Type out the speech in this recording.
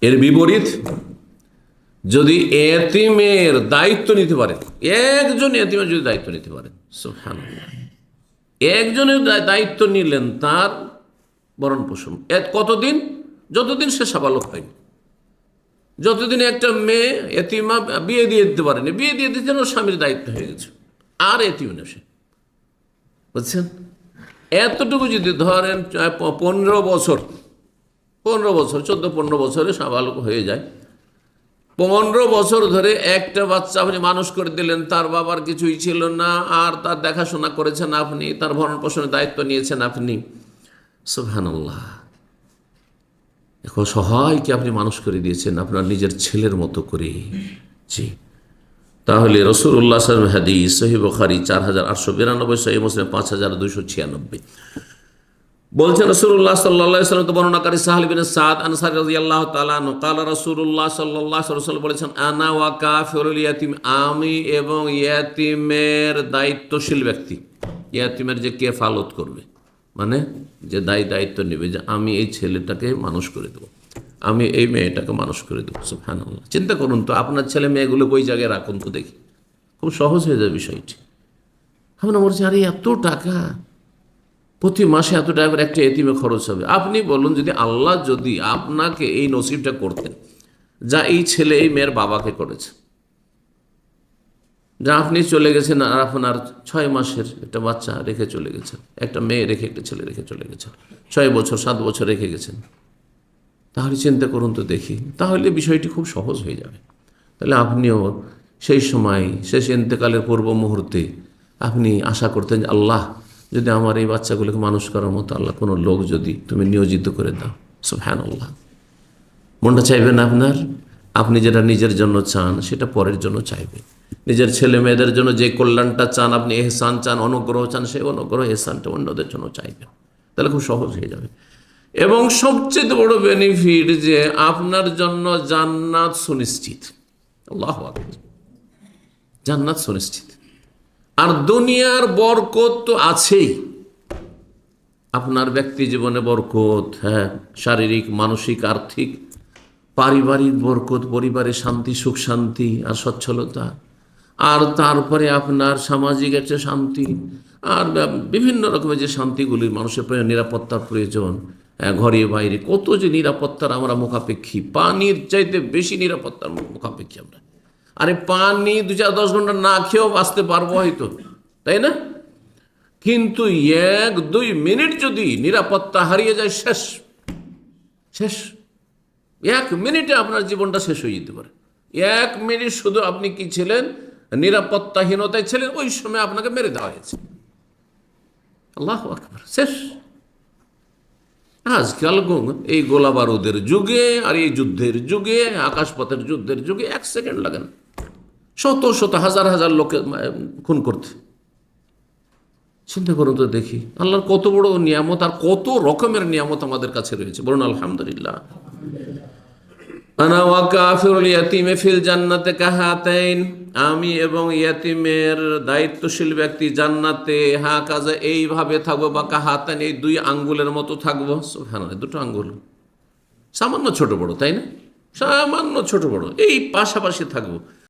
এর বিপরীত, যদি এতিমের দায়িত্ব নিতে পারেন একজন এতিমের যদি দায়িত্ব নিতে সুবহানাল্লাহ। একজনের দায়িত্ব নিলেন তার বরণ পোষণ। কতদিন? যতদিন সে সাবালক হয়নি। যতদিন একটা মেয়ে এতিমা বিয়ে দিয়ে দিতে পারেনি, বিয়ে দিয়ে দিতে ওর স্বামীর দায়িত্ব হয়ে গেছে। আর এতিম না সে। বুঝছেন? এতটুকু যদি ধরেন পনেরো বছর পনেরো বছর, চোদ্দ, পনেরো বছরে সাবালক হয়ে যায়। পনেরো বছর ধরে একটা বাচ্চা আপনি মানুষ করে দিলেন, তার বাবার কিছুই ছিল না, আর তার দেখাশোনা করেছেন আপনি, তার ভরণ পোষণের দায়িত্ব নিয়েছেন আপনি। সুবহানাল্লাহ। এখন সহায়কে আপনি মানুষ করে দিয়েছেন, আপনার নিজের ছেলের মতো করে। জি। তাহলে রসুল্লাহ সাল্লাম হাদিস সহি চার হাজার আটশো বিরানব্বই সহি মুসলিম পাঁচ হাজার দুশো ছিয়ানব্বই। বলছেন রসুল্লাহ সাল্লাহ সাল্লাম তো বর্ণনাকারী সাহাল বিন সাদ আনসার রাদিয়াল্লাহু তাআলা আনহু। কাল রাসূলুল্লাহ সাল্লাল্লাহু আলাইহি বলেছেন, আনা ওয়া কাফিরুল ইয়াতিম আমি এবং ইয়াতিমের দায়িত্বশীল ব্যক্তি। ইয়াতিমের যে কেফালত করবে মানে যে দায়ী দায়িত্ব নেবে, যে আমি এই ছেলেটাকে মানুষ করে দেবো, আমি এই মেয়েটাকে মানুষ করে দেবো। সুবহানাল্লাহ। চিন্তা করুন তো, আপনার ছেলে মেয়েগুলো ওই জায়গায় রাখুন তো দেখি। খুব সহজ হয়ে যাবে বিষয়টি। আমরা বলছি আরে, এত টাকা প্রতি মাসে এত টাকা করে একটা এতিমে খরচ হবে। আপনি বলুন, যদি আল্লাহ যদি আপনাকে এই নসিবটা করতেন, যা এই ছেলে, এই মেয়ের বাবাকে করেছে, যা আপনি চলে গেছেন আর আপনার ছয় মাসের একটা বাচ্চা রেখে চলে গেছেন, একটা মেয়ে রেখে একটা ছেলে রেখে চলে গেছেন, ছয় বছর, সাত বছর রেখে গেছেন, তাহলে চিন্তা করুন তো দেখি, তাহলে বিষয়টি খুব সহজ হয়ে যাবে। তাহলে আপনিও সেই সময়, শেষ ইন্তেকালের পূর্ব মুহূর্তে আপনি আশা করতেন যে আল্লাহ যদি আমার এই বাচ্চাগুলোকে মানুষ করার মতো আল্লাহ কোনো লোক যদি তুমি নিয়োজিত করে দাও। হ্যান আল্লাহ মনটা চাইবেন আপনার? আপনি যেটা নিজের জন্য চান, সেটা পরের জন্য চাইবেন। নিজের ছেলে মেয়েদের জন্য যে কল্যাণটা চান, আপনি এহসান চান, অনুগ্রহ চান, সেই অনুগ্রহ, এহসানটা অন্যদের জন্য চাইবেন। তাহলে খুব সহজ হয়ে যাবে। এবং সবচেয়ে বড় বেনিফিট যে আপনার জন্য জান্নাত সুনিশ্চিত। আল্লাহ জান্নাত সুনিশ্চিত। আর দুনিয়ার বরকত তো আছেই। আপনার ব্যক্তি জীবনে বরকত হ্যাঁ শারীরিক মানসিক আর্থিক পারিবারিক বরকত পরিবারে শান্তি সুখ শান্তি আর সচ্ছলতা। আর তারপরে আপনার সামাজিক একটা শান্তি আর বিভিন্ন রকমের যে শান্তিগুলি মানুষের প্রয়োজন নিরাপত্তার প্রয়োজন হ্যাঁ, ঘরে বাইরে কত যে নিরাপত্তার আমরা মুখাপেক্ষী পানির চাইতে বেশি নিরাপত্তার মুখাপেক্ষী আমরা। আরে পানি দু চার দশ ঘণ্টা না খেয়েও বাঁচতে পারব হয়তো, তাই না? কিন্তু এক, দুই মিনিট যদি নিরাপত্তা হারিয়ে যায়, শেষ শেষ। এক মিনিটে আপনার জীবনটা শেষ হয়ে যেতে পারে। এক মিনিট শুধু আপনি কি ছিলেন? নিরাপত্তাহীনতায় ছিলেন, ওই সময় আপনাকে মেরে দেওয়া হয়েছে। আল্লাহ আকবার, শেষ। আজকাল এই গোলা বারুদের যুগে আর এই যুদ্ধের যুগে, আকাশপথের যুদ্ধের যুগে এক সেকেন্ড লাগে না। শত শত হাজার হাজার লোকে খুন করতে চিন্তা করুন তো দেখি, আল্লাহর কত বড় নিয়ামত আর কত রকমের নিয়ামত আমাদের কাছে রয়েছে। বলুন, আলহামদুলিল্লাহ। আমি এবং ইয়াতিমের দায়িত্বশীল ব্যক্তি জান্নাতে, হা কাজে এইভাবে থাকব বা কাহাতাইন, এই দুই আঙ্গুলের মতো থাকব। সুবহানাল্লাহ, দুটো আঙ্গুল। সামান্য ছোট বড়, তাই না? সামান্য ছোট বড়, এই পাশাপাশি থাকব।